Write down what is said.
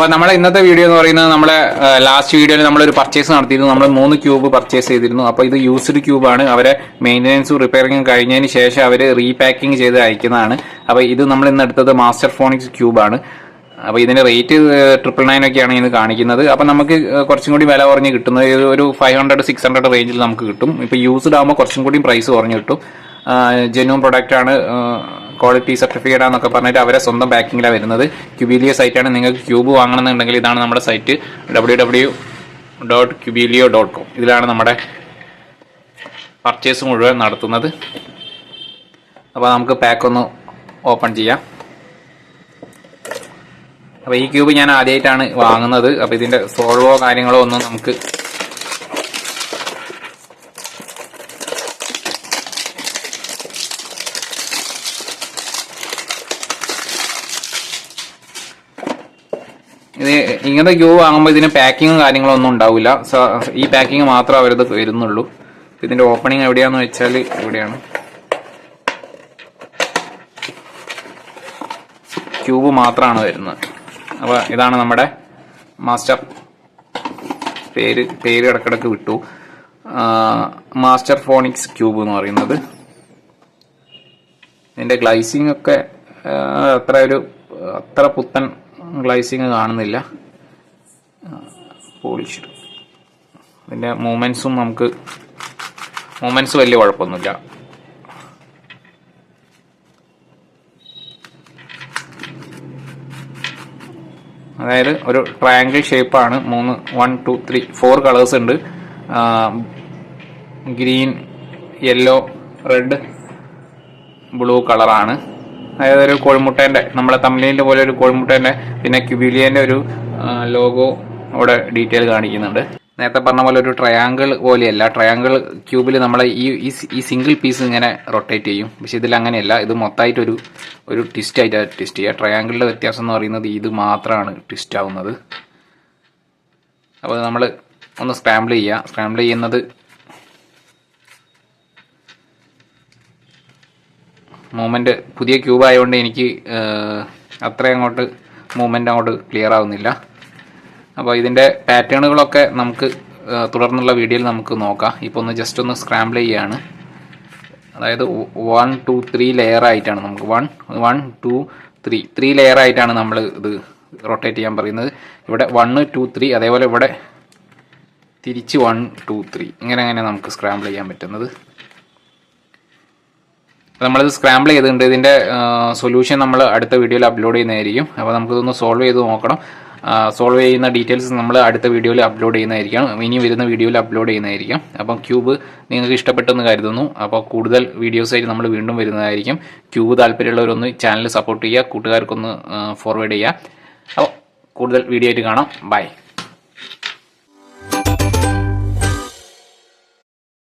അപ്പോൾ നമ്മുടെ ഇന്നത്തെ വീഡിയോ എന്ന് പറയുന്നത് നമ്മളെ ലാസ്റ്റ് വീഡിയോയിൽ നമ്മളൊരു പർച്ചേസ് നടത്തിയിരുന്നു. നമ്മൾ മൂന്ന് ക്യൂബ് പർച്ചേസ് ചെയ്തിരുന്നു. അപ്പോൾ ഇത് യൂസ്ഡ് ക്യൂബാണ് അവരെ മെയിന്റനൻസും റിപ്പയറിങ്ങും കഴിഞ്ഞതിന് ശേഷം അവർ റീപാക്കിംഗ് ചെയ്ത് അയക്കുന്നതാണ്. അപ്പോൾ ഇത് നമ്മൾ ഇന്ന് എടുത്തത് മാസ്റ്റർ ഫോണിക്സ് ക്യൂബാണ് അപ്പോൾ ഇതിന്റെ റേറ്റ് ട്രിപ്പിൾ നയൻ ഒക്കെയാണ് ഇത് കാണിക്കുന്നത്. അപ്പോൾ നമുക്ക് കുറച്ചും കൂടി വില കുറഞ്ഞ് കിട്ടുന്നത്. ഒരു ഫൈവ് ഹൺഡ്രഡ് സിക്സ് ഹൺഡ്രഡ് റേഞ്ചിൽ നമുക്ക് കിട്ടും. ഇപ്പൊ യൂസ്ഡ് ആകുമ്പോൾ കുറച്ചും കൂടി പ്രൈസ് കുറഞ്ഞ് കിട്ടും. ജെന്യൂൺ പ്രൊഡക്റ്റ് ആണ്. ക്വാളിറ്റി സർട്ടിഫിക്കറ്റ് ആണെന്നൊക്കെ പറഞ്ഞിട്ട് അവരെ സ്വന്തം ബാക്കിങ്ങിലാണ് വരുന്നത്. ക്യൂബീലിയോ സൈറ്റാണ് നിങ്ങൾക്ക് ക്യൂബ് വാങ്ങണമെന്നുണ്ടെങ്കിൽ ഇതാണ് നമ്മുടെ site W W dot Cubelelo dot com ഇതിലാണ് നമ്മുടെ പർച്ചേസ് മുഴുവൻ നടത്തുന്നത്. അപ്പോൾ നമുക്ക് പാക്ക് ഒന്ന് ഓപ്പൺ ചെയ്യാം. അപ്പോൾ ഈ ക്യൂബ് ഞാൻ ആദ്യമായിട്ടാണ് വാങ്ങുന്നത്. അപ്പോൾ ഇതിന്റെ സോൾവോ കാര്യങ്ങളോ ഒന്നും നമുക്ക് ഇത് ഇങ്ങനത്തെ ക്യൂ വാങ്ങുമ്പോൾ ഇതിന് പാക്കിങ്ങും കാര്യങ്ങളും ഒന്നും ഉണ്ടാവില്ല. ഈ പാക്കിങ് മാത്രം അവരത് വരുന്നുള്ളൂ. ഇതിന്റെ ഓപ്പണിങ് എവിടെയാന്ന് വെച്ചാൽ ഇവിടെയാണ്. ക്യൂബ് മാത്രമാണ് വരുന്നത്. അപ്പോൾ ഇതാണ് നമ്മുടെ മാസ്റ്റർ പേര് പേര് ഇടക്കിടക്ക് വിട്ടു. മാസ്റ്റർ ഫോണിക്സ് ക്യൂബ് എന്ന് പറയുന്നത്. ഇതിന്റെ ഗ്ലൈസിങ് ഒക്കെ അത്ര ഒരു അത്ര പുത്തൻ ഗ്ലൈസിങ് കാണുന്നില്ല. പോളിഷ്ഡ്. ഇതിന്റെ മൂമെൻസും നമുക്ക് മൂമെൻസ് വലിയ കുഴപ്പമൊന്നുമില്ല. അതായത് ഒരു ട്രയാങ്കിൾ ഷേപ്പാണ്. മൂന്ന് one two three four colours ഉണ്ട്. ഗ്രീൻ യെല്ലോ റെഡ് ബ്ലൂ കളറാണ്. അതായത് ഒരു കോഴിമുട്ടേന്റെ നമ്മുടെ തമിഴിന്റെ പോലെ ഒരു കോഴിമുട്ടേന്റെ പിന്നെ ക്യുബിലിയന്റെ ഒരു ലോഗോ അവിടെ ഡീറ്റെയിൽ കാണിക്കുന്നുണ്ട്. നേരത്തെ പറഞ്ഞ പോലെ ഒരു ട്രയാങ്കിൾ പോലെയല്ല. ട്രയാങ്കിൾ ക്യൂബിൽ നമ്മളെ ഈ ഈ സിംഗിൾ പീസ് ഇങ്ങനെ റൊട്ടേറ്റ് ചെയ്യും. പക്ഷെ ഇതിൽ അങ്ങനെയല്ല. ഇത് മൊത്തമായിട്ട് ഒരു ഒരു ട്വിസ്റ്റ് ആയിട്ട് ട്വിസ്റ്റ് ചെയ്യുക. ട്രയാങ്കിളിന്റെ വ്യത്യാസം എന്ന് പറയുന്നത് ഇത് മാത്രമാണ് ട്വിസ്റ്റ് ആവുന്നത്. അപ്പോൾ നമ്മൾ ഒന്ന് സ്ക്രാമ്പിൾ ചെയ്യുക. സ്ക്രാമ്പിൾ ചെയ്യുന്നത് മൂവ്മെന്റ് പുതിയ ക്യൂബ് ആയതുകൊണ്ട് എനിക്ക് അത്രയും അങ്ങോട്ട് മൂവ്മെന്റ് അങ്ങോട്ട് ക്ലിയർ ആവുന്നില്ല. അപ്പോൾ ഇതിന്റെ പാറ്റേണുകളൊക്കെ നമുക്ക് തുടർന്നുള്ള വീഡിയോയിൽ നമുക്ക് നോക്കാം. ഇപ്പോൾ ഒന്ന് ജസ്റ്റ് ഒന്ന് സ്ക്രാമ്പിൾ ചെയ്യുകയാണ് അതായത് വൺ ടു ത്രീ ലെയർ ആയിട്ടാണ് നമുക്ക് one one two three three layer ആയിട്ടാണ് നമ്മൾ ഇത് റൊട്ടേറ്റ് ചെയ്യാൻ പറയുന്നത്. ഇവിടെ വണ്ണ് ടു ത്രീ അതേപോലെ ഇവിടെ തിരിച്ച് വൺ ടു ത്രീ ഇങ്ങനെ അങ്ങനെ നമുക്ക് സ്ക്രാമ്പിൾ ചെയ്യാൻ പറ്റുന്നത്. നമ്മളിത് സ്ക്രാമ്പിൾ ചെയ്തിട്ടുണ്ട്. ഇതിന്റെ സൊല്യൂഷൻ നമ്മൾ അടുത്ത വീഡിയോയിൽ അപ്ലോഡ് ചെയ്യുന്നതായിരിക്കും. അപ്പോൾ നമുക്കിതൊന്ന് സോൾവ് ചെയ്ത് നോക്കണം. സോൾവ് ചെയ്യുന്ന ഡീറ്റെയിൽസ് നമ്മൾ അടുത്ത വീഡിയോയിൽ അപ്ലോഡ് ചെയ്യുന്നതായിരിക്കും ഇനി വരുന്ന വീഡിയോയിൽ അപ്ലോഡ് ചെയ്യുന്നതായിരിക്കും. അപ്പം ക്യൂബ് നിങ്ങൾക്ക് ഇഷ്ടപ്പെട്ടെന്ന് കരുതുന്നു. അപ്പോൾ കൂടുതൽ വീഡിയോസായിട്ട് നമ്മൾ വീണ്ടും വരുന്നതായിരിക്കും. ക്യൂബ് താല്പര്യമുള്ളവരൊന്ന് ചാനൽ സപ്പോർട്ട് ചെയ്യുക. കൂട്ടുകാർക്കൊന്ന് ഫോർവേഡ് ചെയ്യുക. അപ്പോൾ കൂടുതൽ വീഡിയോ ആയിട്ട് കാണാം. ബൈ